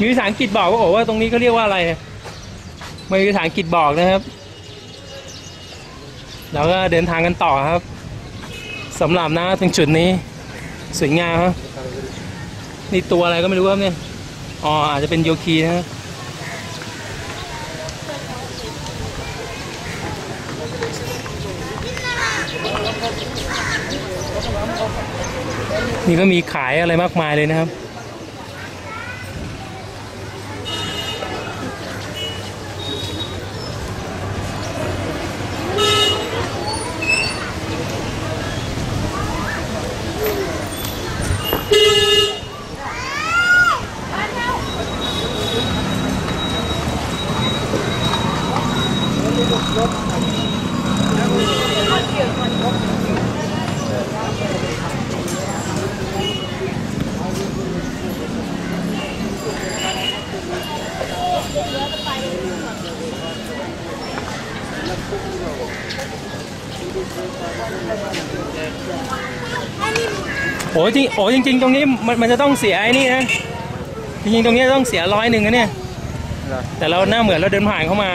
มีภาษาอังกฤษบอกว่าโอ้ว่าตรงนี้เขาเรียกว่าอะไรไม่มีภาษาอังกฤษบอกนะครับเราก็เดินทางกันต่อครับสำหรับนะตรงจุดนี้สวยงามครับนี่ตัวอะไรก็ไม่รู้ครับเนี่ยอ๋ออาจจะเป็นโยคีนะครับนี่ก็มีขายอะไรมากมายเลยนะครับ โอ้จริงโอ้จริง ๆ ตรงนี้มันมันจะต้องเสียไอ้นี่นะจริงๆตรงนี้ต้องเสียร้อยหนึ่งนะเนี่ย แต่เราหน้าเหมือนเราเดินผ่านเข้ามา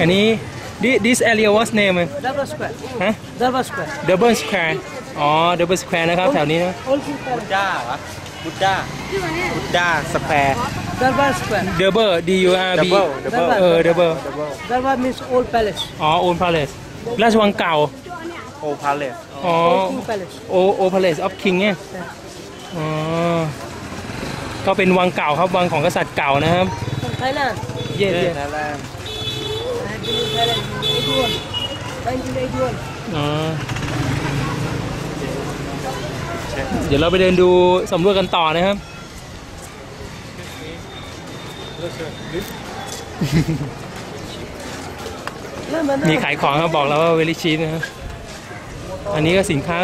อันนี้ this this area what's name Darbar Square. ฮะ Darbar Square. double square อ๋อ double square นะครับ แถวนี้นะ Old King บุด Palace. ด้าเหรอบุดด้าบุดด้าสแควร์ Darbar Square. double d u r b double double เออ double Darbar means old palace. อ๋อ old palace ราชวังเก่าโอพาเลสอ๋อ Old King Palace. o o palace of king เนี่ยอ๋อก็เป็นวังเก่าครับวังของกษัตริย์เก่านะครับ From Thailand. เย่เอเย่อนั่นแหละ I เดี๋ยวเราไปเดินดูสำรวจกันต่อนะครับ มีขายของครับบอกแล้วว่าเวลิชีนะครับ อันนี้ก็สินค้า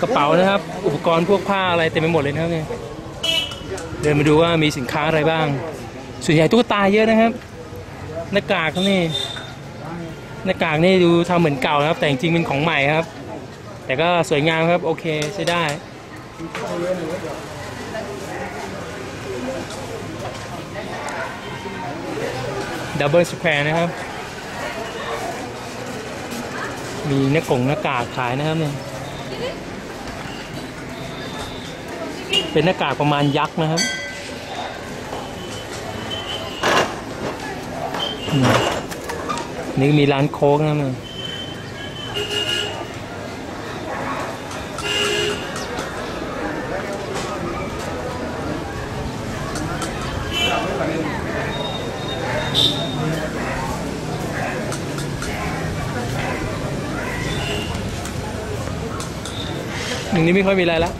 กระเป๋านะครับ อุปกรณ์พวกผ้าอะไรเต็มไปหมดเลยนะครับเนี่ยเดินมาดูว่ามีสินค้าอะไรบ้าง ส่วนใหญ่ตุ๊กตาเยอะนะครับ หน้ากากครับนี่หน้ากากนี่ดูทำเหมือนเก่านะครับ แต่จริงๆเป็นของใหม่ครับ แต่ก็สวยงามครับโอเคใช้ได้ดับเบิลสแควร์นะครับ มีหน้ากงหน้ากากขายนะครับเนี่ยเป็นหน้ากากประมาณยักษ์นะครับอืม นี่มีร้านโค้กนะครับเนี่ยหนึ่งนี้ไม่ค่อยมีอะไรแล้ว